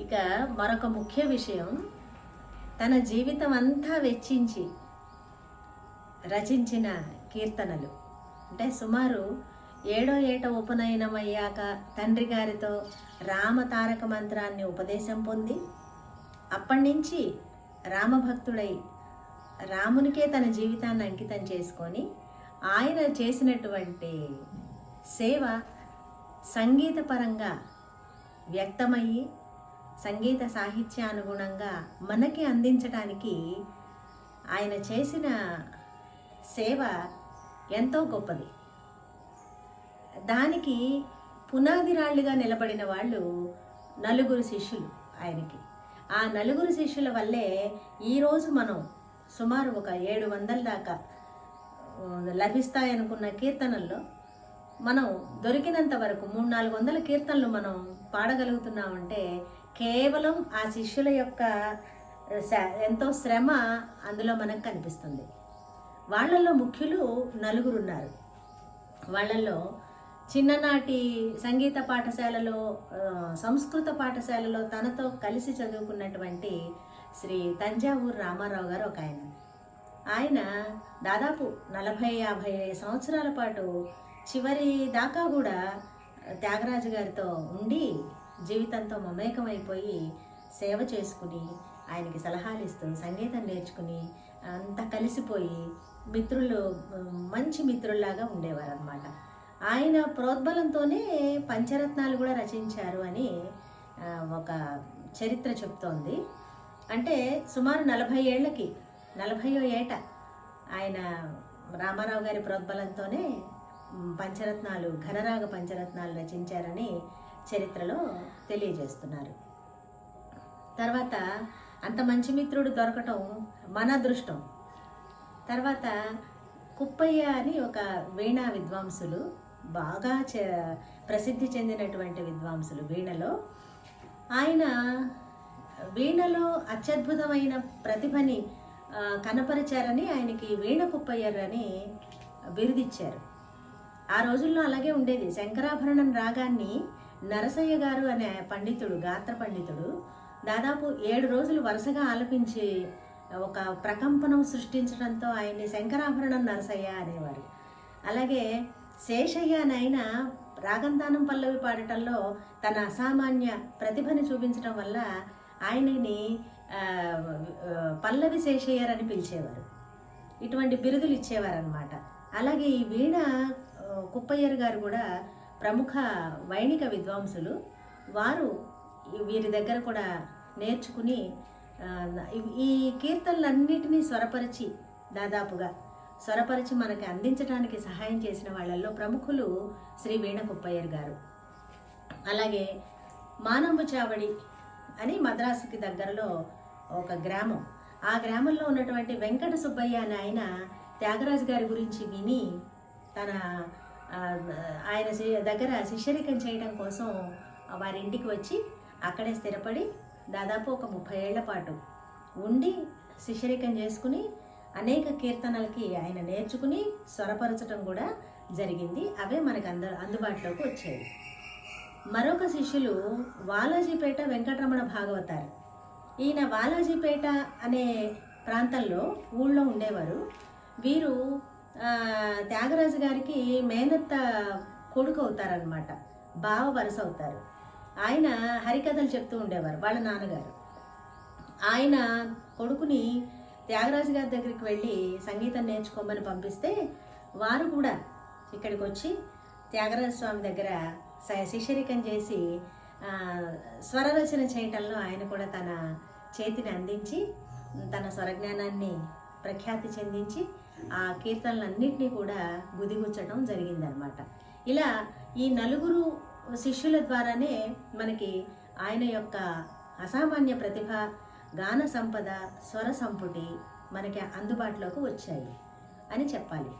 ఇక మరొక ముఖ్య విషయం తన జీవితం అంతా వెచ్చించి రచించిన కీర్తనలు. అంటే సుమారు ఏడో ఏట ఉపనయనం అయ్యాక తండ్రి గారితో రామ తారక మంత్రాన్ని ఉపదేశం పొంది అప్పటి నుంచి రామభక్తుడై రామునికే తన జీవితాన్ని అంకితం చేసుకొని ఆయన చేసినటువంటి సేవ సంగీతపరంగా వ్యక్తమయ్యి సంగీత సాహిత్యానుగుణంగా మనకి అందించడానికి ఆయన చేసిన సేవ ఎంతో గొప్పది. దానికి పునాది రాళ్ళుగా నిలబడిన వాళ్ళు నలుగురు శిష్యులు ఆయనకి. ఆ నలుగురు శిష్యుల వల్లే ఈరోజు మనం సుమారు ఒక ఏడు వందల దాకా లభిస్తాయనుకున్న కీర్తనల్లో మనం దొరికినంత వరకు మూడు నాలుగు వందల కీర్తనలు మనం పాడగలుగుతున్నామంటే కేవలం ఆ శిష్యుల యొక్క శ- ఎంతో శ్రమ అందులో మనకు కనిపిస్తుంది. వాళ్ళల్లో ముఖ్యులు నలుగురు ఉన్నారు వాళ్ళల్లో చిన్ననాటి సంగీత పాఠశాలలో సంస్కృత పాఠశాలలో తనతో కలిసి చదువుకున్నటువంటి శ్రీ తంజావూరు రామారావు గారు ఒక ఆయన. ఆయన దాదాపు నలభై యాభై సంవత్సరాల పాటు చివరి దాకా కూడా త్యాగరాజు గారితో ఉండి జీవితంతో మమేకమైపోయి సేవ చేసుకుని ఆయనకి సలహాలు ఇస్తూ సంగీతం నేర్చుకుని అంతా కలిసిపోయి మిత్రులు మంచి మిత్రుల్లాగా ఉండేవారు అనమాట ఆయన ప్రోద్బలంతోనే పంచరత్నాలు కూడా రచించారు అని ఒక చరిత్ర చెప్తోంది. అంటే సుమారు నలభై ఏళ్ళకి నలభైయో ఏట ఆయన రామారావు గారి ప్రోద్బలంతోనే పంచరత్నాలు ఘనరాగ పంచరత్నాలు రచించారని చరిత్రలో తెలియజేస్తున్నారు. తర్వాత అంత మంచి మిత్రుడు దొరకటం మన అదృష్టం. తర్వాత కుప్పయ్య అని ఒక వీణా విద్వాంసులు బాగా చ ప్రసిద్ధి చెందినటువంటి విద్వాంసులు వీణలో. ఆయన వీణలో అత్యద్భుతమైన ప్రతిభని కనపరిచారని ఆయనకి వీణ కుప్పయ్యర్ బిరుదిచ్చారు. ఆ రోజుల్లో అలాగే ఉండేది. శంకరాభరణం రాగాన్ని నరసయ్య గారు అనే పండితుడు గాత్ర పండితుడు దాదాపు ఏడు రోజులు వరుసగా ఆలపించి ఒక ప్రకంపనం సృష్టించడంతో ఆయన్ని శంకరాభరణం నరసయ్య అనేవారు. అలాగే శేషయ్య నాయన రాగంతానం పల్లవి పాడటంలో తన అసామాన్య ప్రతిభని చూపించడం వల్ల ఆయనని పల్లవి శేషయ్యర్ అని పిలిచేవారు. ఇటువంటి బిరుదులు ఇచ్చేవారనమాట అలాగే ఈ వీణ కుప్పయ్యర్ గారు కూడా ప్రముఖ వైణిక విద్వాంసులు వారు వీరి దగ్గర కూడా నేర్చుకుని ఈ- కీర్తనలన్నిటినీ స్వరపరిచి దాదాపుగా స్వరపరిచి మనకి అందించడానికి సహాయం చేసిన వాళ్ళల్లో ప్రముఖులు శ్రీ వీణ కుప్పయ్యర్ గారు. అలాగే మానంబు చావడి అని మద్రాసుకి దగ్గరలో ఒక గ్రామం. ఆ గ్రామంలో ఉన్నటువంటి వెంకట సుబ్బయ్య అని ఆయన త్యాగరాజు గారి గురించి విని తన ఆయన దగ్గర శిష్యరికం చేయడం కోసం వారి ఇంటికి వచ్చి అక్కడే స్థిరపడి దాదాపు ఒక ముప్పై ఏళ్ళ పాటు ఉండి శిష్యరికం చేసుకుని అనేక కీర్తనలకి ఆయన నేర్చుకుని స్వరపరచడం కూడా జరిగింది. అవే మనకు అంద అందుబాటులోకి వచ్చాయి. మరొక శిష్యులు వాలాజీపేట వెంకటరమణ భాగవతారు. ఈయన వాలాజీపేట అనే ప్రాంతంలో ఊళ్ళో ఉండేవారు. వీరు త్యాగరాజు గారికి మేనత్త కొడుకు అవుతారనమాట బావ వరుస అవుతారు. ఆయన హరికథలు చెప్తూ ఉండేవారు వాళ్ళ నాన్నగారు. ఆయన కొడుకుని త్యాగరాజు గారి దగ్గరికి వెళ్ళి సంగీతం నేర్చుకోమని పంపిస్తే వారు కూడా ఇక్కడికి వచ్చి త్యాగరాజ స్వామి దగ్గర స- శిష్యరికం చేసి స్వరరచన చేయటంలో ఆయన కూడా తన చేతిని అందించి తన స్వరజ్ఞానాన్ని ప్రఖ్యాతి చెందించి ఆ కీర్తనలన్నింటినీ కూడా గుదిగుచ్చడం జరిగిందనమాట. ఇలా ఈ నలుగురు శిష్యుల ద్వారానే మనకి ఆయన యొక్క అసామాన్య ప్రతిభ గాన సంపద స్వర సంపుటి మనకి అందుబాటులోకి వచ్చాయి అని చెప్పాలి.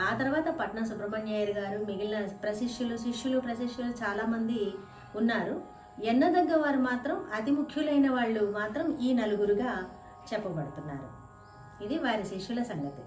ఆ తర్వాత పట్నం సుబ్రహ్మణ్యయ్యర్ గారు మిగిలిన ప్రశిష్యులు శిష్యులు ప్రశిష్యులు చాలామంది ఉన్నారు. ఎన్నదగ్గ వారు మాత్రం అతి ముఖ్యులైన వాళ్ళు మాత్రం ఈ నలుగురుగా చెప్పబడుతున్నారు. ఇది వారి శిష్యుల సంగతి.